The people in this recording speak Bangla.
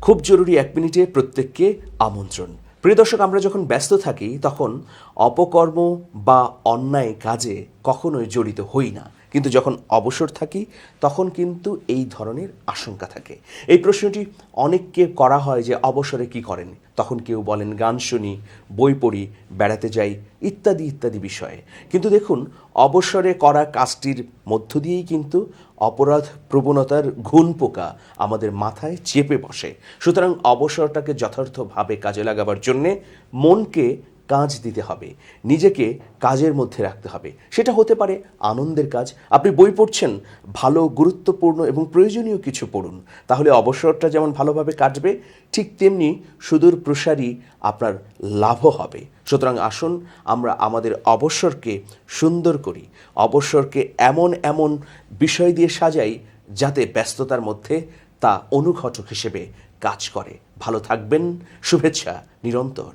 খুব জরুরি এক মিনিটে প্রত্যেককে আমন্ত্রণ। প্রিয় দর্শক, আমরা যখন ব্যস্ত থাকি, তখন অপকর্ম বা অন্যায় কাজে কখনোই জড়িত হই না। কিন্তু যখন অবসর থাকি, তখন কিন্তু এই ধরনের আশঙ্কা থাকে। এই প্রশ্নটি অনেককে করা হয় যে, অবসরে কি করেন? তখন কেউ বলেন, গান শুনি, বই পড়ি, বেড়াতে যাই, ইত্যাদি ইত্যাদি বিষয়ে। কিন্তু দেখুন, অবসরে করা কাজটির মধ্য দিয়েই কিন্তু অপরাধ প্রবণতার ঘুণ পোকা আমাদের মাথায় চেপে বসে। সুতরাং অবসরটাকে যথার্থভাবে কাজে লাগাবার জন্যে মনকে কাজ দিতে হবে। নিজেকে কাজের মধ্যে রাখতে হবে। সেটা হতে পারে আনন্দের কাজ। আপনি বই পড়ছেন, ভালো, গুরুত্বপূর্ণ এবং প্রয়োজনীয় কিছু পড়ুন। তাহলে অবসরটা যেমন ভালোভাবে কাটবে, ঠিক তেমনি সুদূর প্রসারী আপনার লাভও হবে। সুতরাং আসুন, আমরা আমাদের অবসরকে সুন্দর করি। অবসরকে এমন এমন বিষয় দিয়ে সাজাই যাতে ব্যস্ততার মধ্যে তা অনুঘটক হিসেবে কাজ করে। ভালো থাকবেন। শুভেচ্ছা, নিরন্তর।